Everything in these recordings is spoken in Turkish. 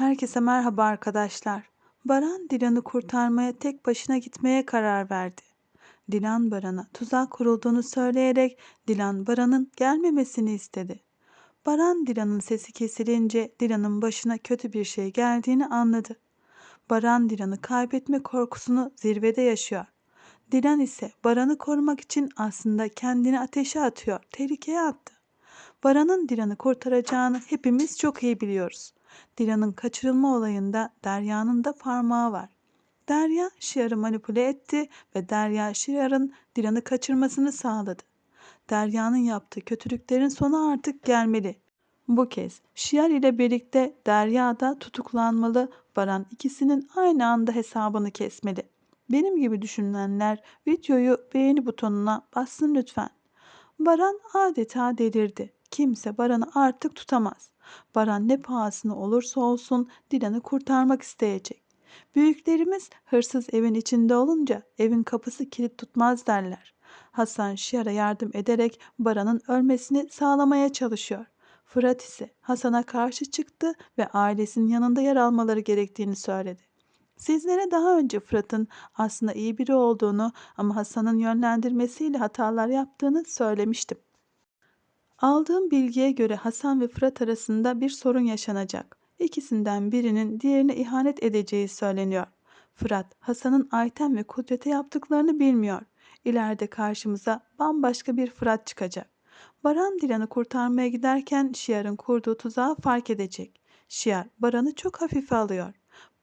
Herkese merhaba arkadaşlar. Baran Dilan'ı kurtarmaya tek başına gitmeye karar verdi. Dilan Baran'a tuzak kurulduğunu söyleyerek Dilan Baran'ın gelmemesini istedi. Baran Dilan'ın sesi kesilince Dilan'ın başına kötü bir şey geldiğini anladı. Baran Dilan'ı kaybetme korkusunu zirvede yaşıyor. Dilan ise Baran'ı korumak için aslında kendini ateşe atıyor, tehlikeye attı. Baran'ın Dilan'ı kurtaracağını hepimiz çok iyi biliyoruz. Dilan'ın kaçırılma olayında Derya'nın da parmağı var. Derya Şiar'ı manipüle etti ve Derya Şiar'ın Dilan'ı kaçırmasını sağladı. Derya'nın yaptığı kötülüklerin sonu artık gelmeli. Bu kez Şiar ile birlikte Derya da tutuklanmalı, Baran ikisinin aynı anda hesabını kesmeli. Benim gibi düşünenler videoyu beğeni butonuna bassın lütfen. Baran adeta delirdi. Kimse Baran'ı artık tutamaz. Baran ne pahasına olursa olsun Dilan'ı kurtarmak isteyecek. Büyüklerimiz hırsız evin içinde olunca evin kapısı kilit tutmaz derler. Hasan Şiar'a yardım ederek Baran'ın ölmesini sağlamaya çalışıyor. Fırat ise Hasan'a karşı çıktı ve ailesinin yanında yer almaları gerektiğini söyledi. Sizlere daha önce Fırat'ın aslında iyi biri olduğunu ama Hasan'ın yönlendirmesiyle hatalar yaptığını söylemiştim. Aldığım bilgiye göre Hasan ve Fırat arasında bir sorun yaşanacak. İkisinden birinin diğerine ihanet edeceği söyleniyor. Fırat, Hasan'ın Ayten ve Kudret'e yaptıklarını bilmiyor. İleride karşımıza bambaşka bir Fırat çıkacak. Baran Dilan'ı kurtarmaya giderken Şiar'ın kurduğu tuzağı fark edecek. Şiar, Baran'ı çok hafife alıyor.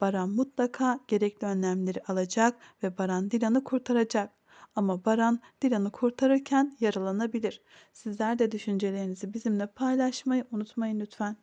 Baran mutlaka gerekli önlemleri alacak ve Baran Dilan'ı kurtaracak. Ama Baran Dilan'ı kurtarırken yaralanabilir. Sizler de düşüncelerinizi bizimle paylaşmayı unutmayın lütfen.